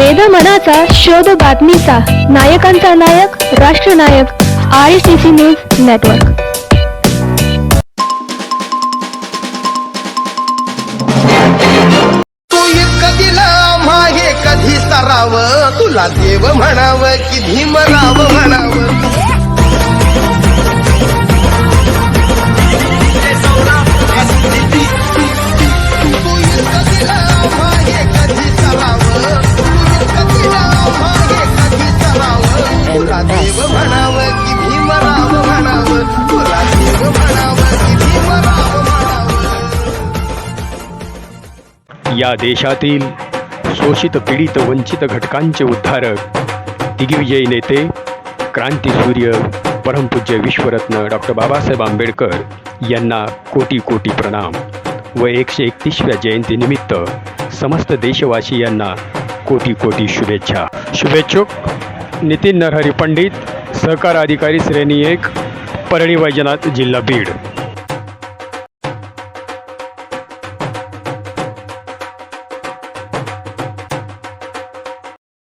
वेद मनाचा शोध बातमीचा. नायकांचा नायक राष्ट्रनायक I C C news network कधीला माहे कधी सराव? तुला देव म्हणावं की भीमराव म्हणावं? या देशातील शोषित पीडित वंचित घटकांचे उद्धारक दिग्विजयी नेते क्रांतीसूर्य परमपूज्य विश्वरत्न डॉक्टर बाबासाहेब आंबेडकर यांना कोटी कोटी प्रणाम व एकशे एकतीसव्या जयंतीनिमित्त समस्त देशवासियांना कोटी कोटी शुभेच्छा. शुभेच्छुक नितीन नरहरी पंडित सहकार अधिकारी श्रेणी एक परळी वैजनाथ जिल्हा बीड.